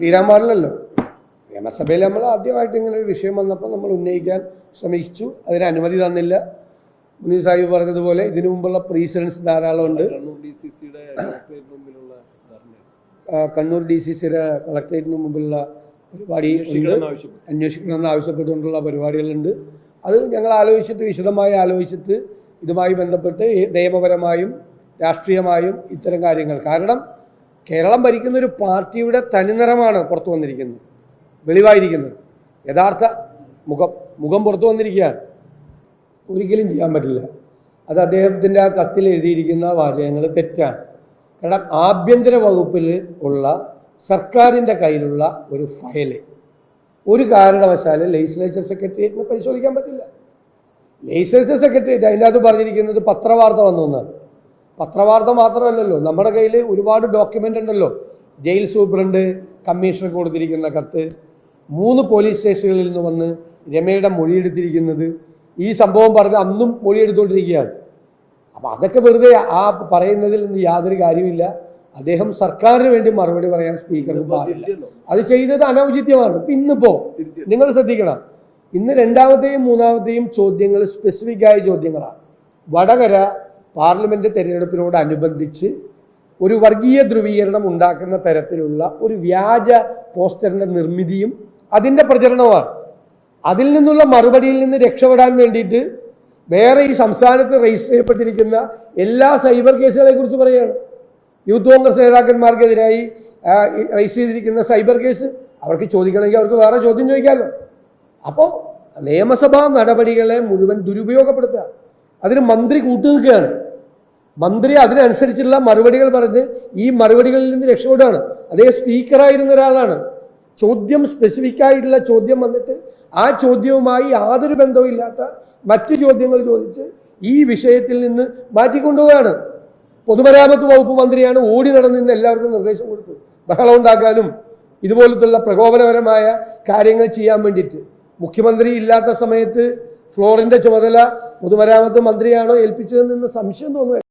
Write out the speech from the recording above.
തീരാൻ പാടില്ലല്ലോ. നിയമസഭയിൽ നമ്മൾ ആദ്യമായിട്ട് ഇങ്ങനെ ഒരു വിഷയം വന്നപ്പോൾ നമ്മൾ ഉന്നയിക്കാൻ ശ്രമിച്ചു. അതിന് അനുമതി തന്നില്ല. മുനീർ സാഹിബ് പറഞ്ഞതുപോലെ ഇതിനു മുമ്പുള്ള പ്രീസിഡൻസ് ധാരാളമുണ്ട് കണ്ണൂർ ഡി സി സിയുടെ കളക്ടറേറ്റ് മുമ്പിലുള്ള ധർണ. കണ്ണൂർ ഡി സി സിയുടെ കളക്ടറേറ്റിന് മുമ്പിലുള്ള പരിപാടി ഉണ്ട്. അന്വേഷിക്കണമെന്ന് ആവശ്യപ്പെട്ടു. ആവശ്യപ്പെട്ടുകൊണ്ടുള്ള പരിപാടികളുണ്ട്. അത് ഞങ്ങൾ ആലോചിച്ചിട്ട് വിശദമായി ആലോചിച്ചിട്ട് ഇതുമായി ബന്ധപ്പെട്ട് നിയമപരമായും രാഷ്ട്രീയമായും ഇത്തരം കാര്യങ്ങൾ. കാരണം കേരളം ഭരിക്കുന്ന ഒരു പാർട്ടിയുടെ തനിനിറമാണ് പുറത്തു വന്നിരിക്കുന്നത്. വെളിവായിരിക്കുന്നത്. യഥാർത്ഥ മുഖം മുഖം പുറത്തു വന്നിരിക്കുകയാണ്. ഒരിക്കലും ചെയ്യാൻ പറ്റില്ല. അത് അദ്ദേഹത്തിന്റെ ആ കത്തിൽ എഴുതിയിരിക്കുന്ന വാചകങ്ങൾ തെറ്റാണ്. കാരണം ആഭ്യന്തര വകുപ്പിൽ ഉള്ള സർക്കാരിന്റെ കയ്യിലുള്ള ഒരു ഫയൽ. ഒരു കാരണവശാലും ലെജിസ്ലേച്ചർ സെക്രട്ടേറിയറ്റിന് പരിശോധിക്കാൻ പറ്റില്ല. ലെജിസ്ലേച്ചർ സെക്രട്ടേറിയറ്റ് അതിന്റെ അകത്ത് പറഞ്ഞിരിക്കുന്നത് പത്രവാർത്ത വന്നു എന്നാണ്. പത്രവാർത്ത മാത്രമല്ലല്ലോ. നമ്മുടെ കയ്യിൽ ഒരുപാട് ഡോക്യുമെന്റ് ഉണ്ടല്ലോ. ജയിൽ സൂപ്രണ്ട് കമ്മീഷണർ കൊടുത്തിരിക്കുന്ന കത്ത് മൂന്ന് പോലീസ് സ്റ്റേഷനുകളിൽ നിന്ന് വന്ന് രമയുടെ മൊഴിയെടുത്തിരിക്കുന്നത്. ഈ സംഭവം പറഞ്ഞ് അന്നും മൊഴിയെടുത്തുകൊണ്ടിരിക്കുകയാണ് അപ്പം അതൊക്കെ വെറുതെ ആ പറയുന്നതിൽ നിന്ന് യാതൊരു കാര്യമില്ല അദ്ദേഹം സർക്കാരിന് വേണ്ടി മറുപടി പറയാൻ സ്പീക്കർക്ക് പാടില്ല. അത് ചെയ്തത് അനൗചിത്യമാണ്. ഇപ്പം ഇന്നിപ്പോ നിങ്ങൾ ശ്രദ്ധിക്കണം. ഇന്ന് രണ്ടാമത്തെയും മൂന്നാമത്തെയും ചോദ്യങ്ങൾ സ്പെസിഫിക് ആയ ചോദ്യങ്ങളാണ്. വടകര പാർലമെന്റ് തെരഞ്ഞെടുപ്പിനോടനുബന്ധിച്ച് ഒരു വർഗീയ ധ്രുവീകരണം ഉണ്ടാക്കുന്ന തരത്തിലുള്ള ഒരു വ്യാജ പോസ്റ്ററിന്റെ നിർമ്മിതിയും അതിന്റെ പ്രചരണവുമാണ്. അതിൽ നിന്നുള്ള മറുപടിയിൽ നിന്ന് രക്ഷപ്പെടാൻ വേണ്ടിയിട്ട് വേറെ ഈ സംസ്ഥാനത്ത് രജിസ്റ്റർ ചെയ്യപ്പെട്ടിരിക്കുന്ന എല്ലാ സൈബർ കേസുകളെ കുറിച്ച് പറയുകയാണ്. യൂത്ത് കോൺഗ്രസ് നേതാക്കന്മാർക്കെതിരായി രജിസ്റ്റർ ചെയ്തിരിക്കുന്ന സൈബർ കേസ്. അവർക്ക് ചോദിക്കണമെങ്കിൽ അവർക്ക് വേറെ ചോദ്യം ചോദിക്കാമല്ലോ. അപ്പോൾ നിയമസഭാ നടപടികളെ മുഴുവൻ ദുരുപയോഗപ്പെടുത്തുക. അതിന് മന്ത്രി കൂട്ടുനിൽക്കുകയാണ്. മന്ത്രി അതിനനുസരിച്ചുള്ള മറുപടികൾ പറഞ്ഞ് ഈ മറുപടികളിൽ നിന്ന് രക്ഷപ്പെടുകയാണ്. അതേ സ്പീക്കറായിരുന്ന ഒരാളാണ്. ചോദ്യം സ്പെസിഫിക് ആയിട്ടുള്ള ചോദ്യം വന്നിട്ട് ആ ചോദ്യവുമായി യാതൊരു ബന്ധവും ഇല്ലാത്ത മറ്റു ചോദ്യങ്ങൾ ചോദിച്ച് ഈ വിഷയത്തിൽ നിന്ന് മാറ്റിക്കൊണ്ടുപോവുകയാണ്. പൊതുമരാമത്ത് വകുപ്പ് മന്ത്രിയാണ് ഓടി നടന്നിന്ന് എല്ലാവർക്കും നിർദ്ദേശം കൊടുത്തു ബഹളം ഉണ്ടാക്കാനും ഇതുപോലത്തുള്ള പ്രകോപനപരമായ കാര്യങ്ങൾ ചെയ്യാൻ വേണ്ടിയിട്ട്. മുഖ്യമന്ത്രി ഇല്ലാത്ത സമയത്ത് ഫ്ലോറിന്റെ ചുമതല പൊതുമരാമത്ത് മന്ത്രിയാണോ ഏൽപ്പിച്ചതെന്ന് സംശയം തോന്നുന്നു